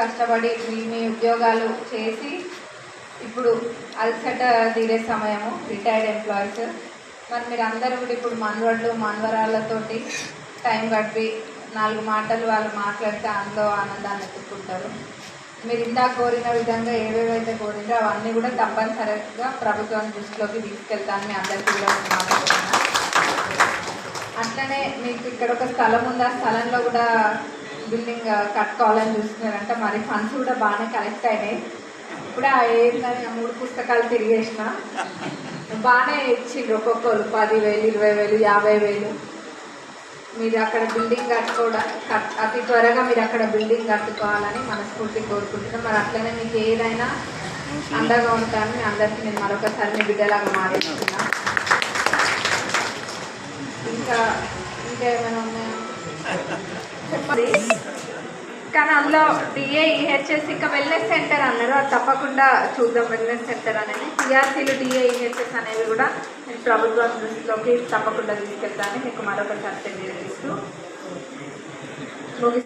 కష్టపడి మీ మీ ఉద్యోగాలు చేసి ఇప్పుడు అలసట తీరే సమయము రిటైర్డ్ ఎంప్లాయీస్ మరి మీరు అందరూ కూడా ఇప్పుడు మనవళ్ళు మనవరాళ్ళతోటి టైం గడిపి నాలుగు మాటలు వాళ్ళు మాట్లాడితే అందులో ఆనందాన్ని ఎత్తుకుంటారు మీరు ఇందాక కోరిన విధంగా ఏవేవైతే కోరిందో అవన్నీ కూడా తప్పనిసరిగా ప్రభుత్వం దృష్టిలోకి తీసుకెళ్తాను మీ అందరికీ కూడా మాట్లాడుతున్నాను అట్లనే మీకు ఇక్కడ ఒక స్థలం ఉంది? ఆ స్థలంలో కూడా బిల్డింగ్ కట్టుకోవాలని uh, చూస్తున్నారంటే. మరి ఫండ్స్ కూడా బాగానే కలెక్ట్ అయినాయి. ఇప్పుడు ఆ ఏంటని మూడు పుస్తకాలు తిరిగేసిన. బాగానే ఇచ్చిండ్రు ఒక్కొక్కరు. పదివేలు ఇరవై వేలు యాభై వేలు మీరు అక్కడ బిల్డింగ్ కట్టుకోవడం కట్- అతి త్వరగా మీరు అక్కడ బిల్డింగ్ కట్టుకోవాలని మనస్ఫూర్తి కోరుకుంటున్నాం. మరి అట్లనే మీకు ఏదైనా అండగా ఉంటాను అందరికీ నేను మరొకసారి మీ బిడ్డలాగా మారేస్తున్నా. ఇంకా ఇంకా ఏమైనా ఉన్నాయా? చెప్పండి. కానీ అందులో డిఏ ఈహెచ్ఎస్ ఇంకా వెల్నెస్ సెంటర్ అన్నారు. అది తప్పకుండా చూద్దాం వెల్నెస్ సెంటర్ అనేది. టీఆర్సీలు డిఏ ఈహెచ్ఎస్ అనేవి కూడా నేను ప్రభుత్వం దృష్టిలోకి తప్పకుండా తీసుకెళ్తాను మీకు మరొకసారి తెలియజేస్తూ ముగి